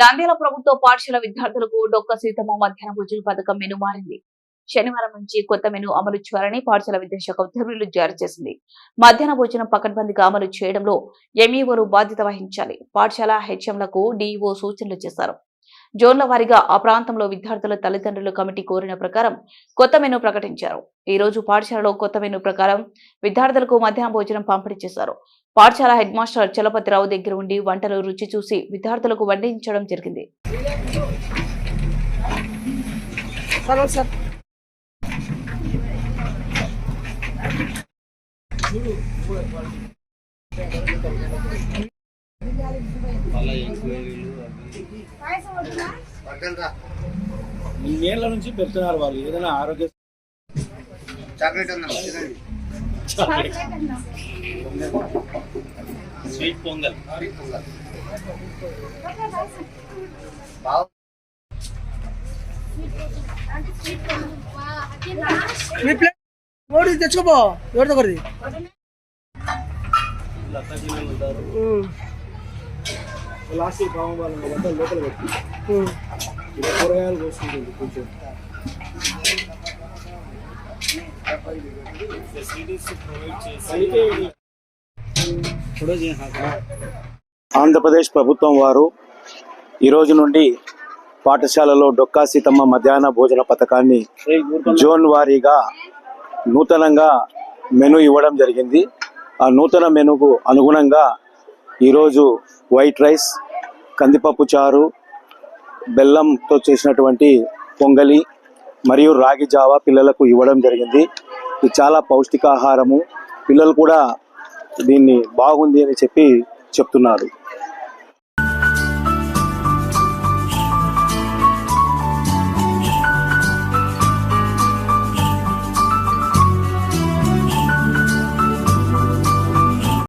నంద్యాల ప్రభుత్వ పాఠశాల విద్యార్థులకు డొక్క సీతమ్మ మధ్యాహ్న భోజన పథకం మెను మారింది. శనివారం నుంచి కొత్త మెను అమలు చేయాలని పాఠశాల విద్యాశాఖ ఉత్తర్వులు జారీ చేసింది. మధ్యాహ్న భోజనం పకడ్బందీగా అమలు చేయడంలో ఎంఈఓలు బాధ్యత వహించాలి. పాఠశాల హెచ్ఎంలకు డీఈఓ సూచనలు చేశారు. జోన్ల వారీగా ఆ ప్రాంతంలో విద్యార్థుల తల్లిదండ్రులు కమిటీ కోరిన ప్రకారం కొత్త మెను ప్రకటించారు. ఈ రోజు పాఠశాలలో కొత్త మెను ప్రకారం విద్యార్థులకు మధ్యాహ్న భోజనం పంపిణీ చేశారు. పాఠశాల హెడ్ మాస్టర్ చలపతిరావు దగ్గర ఉండి వంటలు రుచి చూసి విద్యార్థులకు వడ్డించడం జరిగింది. ఇన్నేళ్ళ నుంచి పెడుతున్నారు వాళ్ళు. ఏదైనా ఆరోగ్య చాక్లెట్ స్వీట్ పొంగల్ తెచ్చుకోపో ఎవరితో ఉంటారు. లాస్ట్ పాము వాళ్ళు మొత్తం లోపల పెట్టి. ఇలా కూరగాయలు కోసుకుంటుంది కొంచెం ఆంధ్రప్రదేశ్ ప్రభుత్వం వారు ఈరోజు నుండి పాఠశాలలో డొక్కా సీతమ్మ మధ్యాహ్న భోజన పథకాన్ని జోన్ వారీగా నూతనంగా మెను ఇవ్వడం జరిగింది. ఆ నూతన మెనుకు అనుగుణంగా ఈరోజు వైట్ రైస్ కందిపప్పు చారు బెల్లంతో చేసినటువంటి పొంగలి మరియు రాగి జావా పిల్లలకు ఇవ్వడం జరిగింది. ఇది చాలా పౌష్టికాహారము. పిల్లలు కూడా దీన్ని బాగుంది అని చెప్పి చెప్తున్నారు.